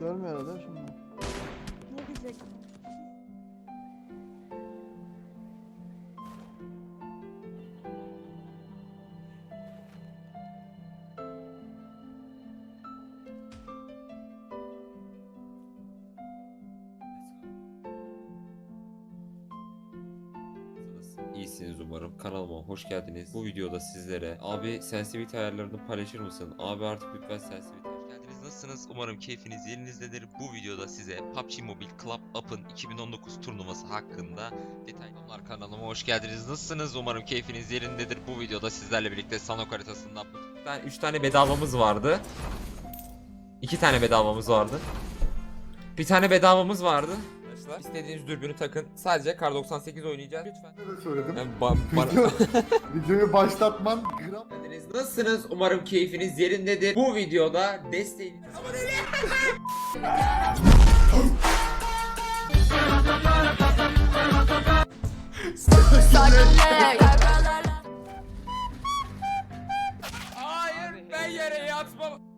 Görmüyor herhalde şimdi. Ne diyecek? İyisiniz umarım. Kanalıma hoş geldiniz. Bu videoda sizlere abi sensitivite ayarlarını paylaşır mısın? Abi artık lütfen geldiniz. Nasılsınız? Umarım keyfiniz yerinizdedir. Bu videoda size PUBG Mobile Club Up'ın 2019 turnuvası hakkında detaylar kanalıma hoş geldiniz. Nasılsınız? Umarım keyfiniz yerindedir. Bu videoda sizlerle birlikte Sanok haritasında Bir tane 3 tane bedavamız vardı. 2 tane bedavamız vardı. Bir tane bedavamız vardı. Arkadaşlar istediğiniz dürbünü takın. Sadece Kar 98 oynayacağız lütfen. Ne söyledim. Yani ba- Video, videoyu başlatman gram geldiniz. Nasılsınız? Umarım keyfiniz yerindedir. Bu videoda desteğiniz... Hayır ben yere yatmam.